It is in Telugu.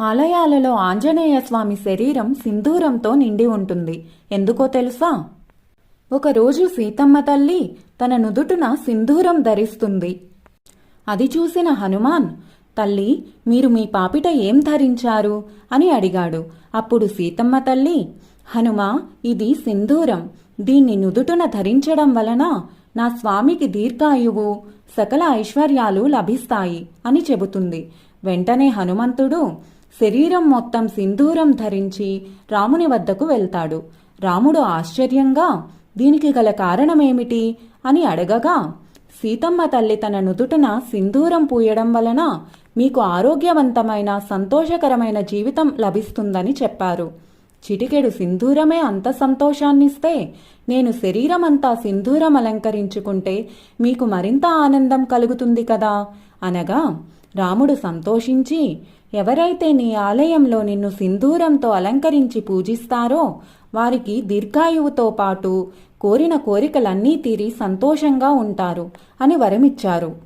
ఆలయాలలో ఆంజనేయ స్వామి శరీరం సింధూరంతో నిండి ఉంటుంది. ఎందుకో తెలుసా? ఒకరోజు సీతమ్మ తల్లి తన నుదుటున సింధూరం ధరిస్తుంది. అది చూసిన హనుమాన్ తల్లి మీరు మీ పాపిట ఏం ధరించారు? అని అడిగాడు. అప్పుడు సీతమ్మ తల్లి హనుమా ఇది సింధూరం. దీన్ని నుదుటున ధరించడం వలన నా స్వామికి దీర్ఘాయువు. సకల ఐశ్వర్యాలు లభిస్తాయి అని చెబుతుంది. వెంటనే హనుమంతుడు శరీరం మొత్తం సింధూరం ధరించి రాముని వద్దకు వెళ్తాడు. రాముడు ఆశ్చర్యంగా దీనికి గల కారణమేమిటి? అని అడగగా సీతమ్మ తల్లి తన నుదుటన సింధూరం పూయడం వలన మీకు ఆరోగ్యవంతమైన సంతోషకరమైన జీవితం లభిస్తుందని చెప్పారు. చిటికెడు సింధూరమే అంత సంతోషాన్నిస్తే నేను శరీరమంతా సింధూరం అలంకరించుకుంటే మీకు మరింత ఆనందం కలుగుతుంది కదా? అనగా రాముడు సంతోషించి ఎవరైతే నీ ఆలయంలో నిన్ను సింధూరంతో అలంకరించి పూజిస్తారో వారికి దీర్ఘాయువుతో పాటు కోరిన కోరికలన్నీ తీరి సంతోషంగా ఉంటారు అని వరమిచ్చారు.